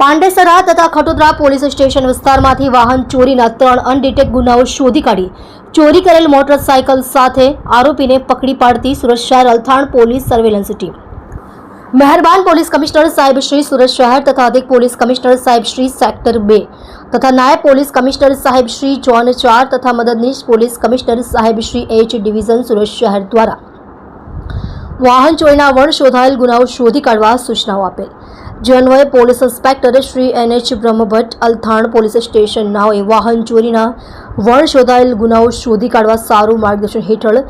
પાંડેસરા તથા Khatodara police station વિસ્તારમાંથી વાહન ચોરીના ત્રણ અનડિટેક ગુનાઓ શોધી કાઢી. ચોરી કરેલ મોટરસાયકલ સાથે આરોપીને પકડી પાડતી સુરત શહેર અલથાણ પોલીસ સર્વેલન્સ ટીમ. મહેરબાન પોલીસ કમિશનર સાહેબ શ્રી સુરત શહેર તથા અધિક પોલીસ કમિશનર સાહેબ શ્રી સેક્ટર બે તથા નાયબ પોલીસ કમિશનર સાહેબ શ્રી જોન ચાર તથા મદદનીશ પોલીસ કમિશનર સાહેબ શ્રી એચ ડિવિઝન સુરત શહેર દ્વારા. વાહન ચોરીના વણ શોધાયેલ ગુનાઓ શોધી કાઢવા સૂચનાઓ આપેલ. જે police ઇન્સ્પેક્ટરે Shri N H Brahmbhatt, Althan police સ્ટેશનના નાઓએ વાહન ચોરીના વણ શોધાયેલ ગુનાઓ શોધી કાઢવા સારું માર્ગદર્શન હેઠળ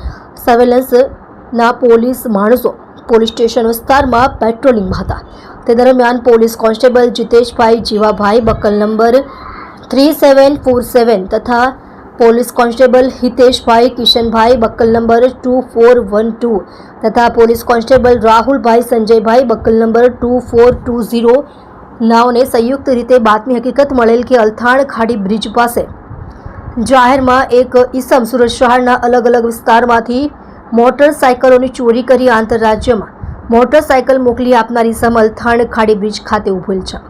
સર્વેલન્સના પોલીસ માણસો પોલીસ સ્ટેશન વિસ્તારમાં પેટ્રોલિંગમાં હતા. તે દરમિયાન police constable Jiteshbhai Jivabhai buckle number three seven four seven તથા police constable Hiteshbhai, Kishanbhai, buckle number two four one two તથા police constable Rahulbhai, Sanjaybhai, buckle number two four two zero નાઓને સંયુક્ત રીતે બાતમી હકીકત મળેલ કે અલથાણ ખાડી બ્રિજ પાસે. જાહેરમાં એક ઈસમ સુરત શહેરના અલગ અલગ વિસ્તારમાંથી મોટરસાયકલોની ચોરી કરી આંતરરાજ્યમાં. મોટરસાયકલ મોકલી આપનાર ઈસમ અલથાણ ખાડી બ્રિજ ખાતે ઉભેલ છે.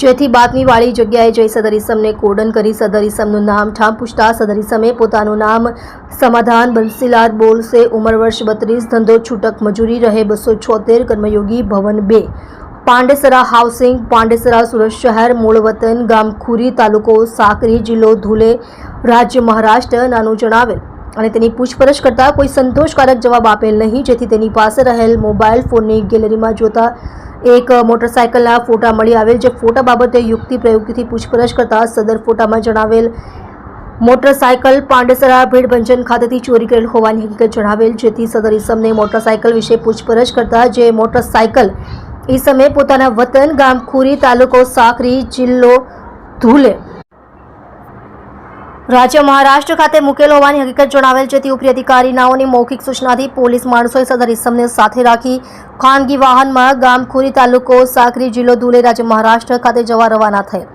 જેથી બાતમીવાળી જગ્યાએ જઈ સદર ઈસમને કોડન કરી સદર ઇસમનું નામ ઠામ પૂછતા સદર ઇસમે પોતાનું નામ સમાધાન બંસીલાલ બોલસે ઉંમર વર્ષ બત્રીસ, ધંધો છૂટક મજૂરી રહે બસો છોતેર, કર્મયોગી ભવન બે. પાંડેસરા હાઉસિંગ, પાંડેસરા સુરત શહેર મૂળ વતન ગામ ખુરી તાલુકો સાકરી જિલ્લો ધુલે રાજ્ય મહારાષ્ટ્ર, નાનું જણાવેલ. અને તેની પૂછપરછ કરતાં કોઈ સંતોષકારક જવાબ આપેલ નહીં, જેથી તેની પાસે રહેલ મોબાઈલ ફોનની ગેલેરીમાં જોતા એક મોટરસાયકલના ફોટા મળી આવેલ. જે ફોટા બાબતે યુક્તિ પ્રયુક્તિથી પૂછપરછ કરતા સદર ફોટામાં જણાવેલ, મોટરસાયકલ પાંડેસરા ભીડભંજન ખાતેથી ચોરી કરેલ હોવાની હકીકત જણાવેલ. જેથી સદર ઈસમને મોટરસાયકલ વિશે પૂછપરછ કરતા જે મોટરસાયકલ ઈસમે પોતાના વતન ગામ ખુરી તાલુકો સાકરી જિલ્લો ધુલે રાજ્ય મહારાષ્ટ્ર ખાતે મુકેલ હોવાની હકીકત જણાવેલ જેથી ઉપરી અધિકારીનાઓની મૌખિક સૂચનાથી પોલીસ માણસોએ સદર ઇસમને સાથે રાખી ખાનગી વાહનમાં ગામખુરી તાલુકો સાકરી જિલ્લો ધુલે રાજ્ય મહારાષ્ટ્ર ખાતે જવા રવાના થયા.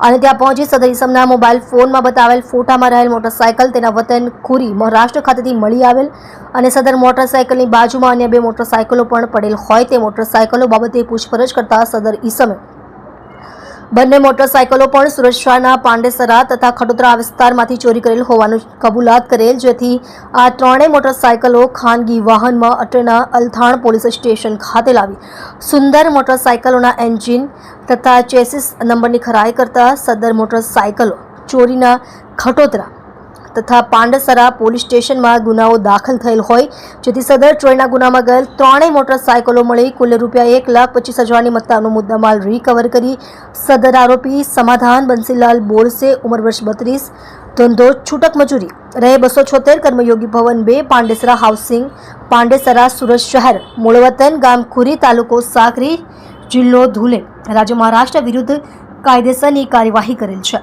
અને ત્યાં પહોંચી સદર ઇસમના મોબાઈલ ફોનમાં બતાવેલ ફોટામાં રહેલ મોટરસાયકલ તેના વતન ખુરી મહારાષ્ટ્ર ખાતેથી મળી આવેલ અને સદર મોટરસાયકલની બાજુમાં અન્ય બે મોટરસાયકલો પણ પડેલ હોય તે મોટરસાયકલો બાબતે પૂછપરછ કરતા સદર ઇસમે બંને મોટરસાયકલો પણ સુરક્ષાના પાંડેસરા તથા ખડોદરા વિસ્તારમાંથી ચોરી કરેલ હોવાનું કબૂલાત કરેલ, જેથી આ ત્રણેય મોટરસાયકલો ખાનગી વાહનમાં અટના અલથાણ પોલીસ સ્ટેશન ખાતે લાવી. સુંદર મોટરસાયકલોના એન્જિન તથા ચેસિસ નંબરની ખરાઈ કરતા સદર મોટરસાયકલો ચોરીના ખટોદરા તથા પાંડેસરા પોલીસ સ્ટેશનમાં ગુનાઓ દાખલ થયેલ હોય. જેથી સદર ચોરીના ગુનામાં ગયેલ ત્રણેય મોટરસાયકલો મળી કુલ રૂપિયા એક લાખ પચીસ હજારની મત્તાનો મુદ્દામાલ રિકવર કરી. સદર આરોપી સમાધાન બંસીલાલ બોરસે, ઉંમર વર્ષ બત્રીસ, ધંધો છૂટક મજૂરી, રહે બસો છોતેર કર્મયોગી ભવન બે, પાંડેસરા હાઉસિંગ, પાંડેસરા સુરત શહેર, મૂળવતન ગામ ખુરી તાલુકો સાકરી જિલ્લો ધુલે. રાજ્ય મહારાષ્ટ્ર વિરુદ્ધ કાયદેસરની કાર્યવાહી કરેલ છે.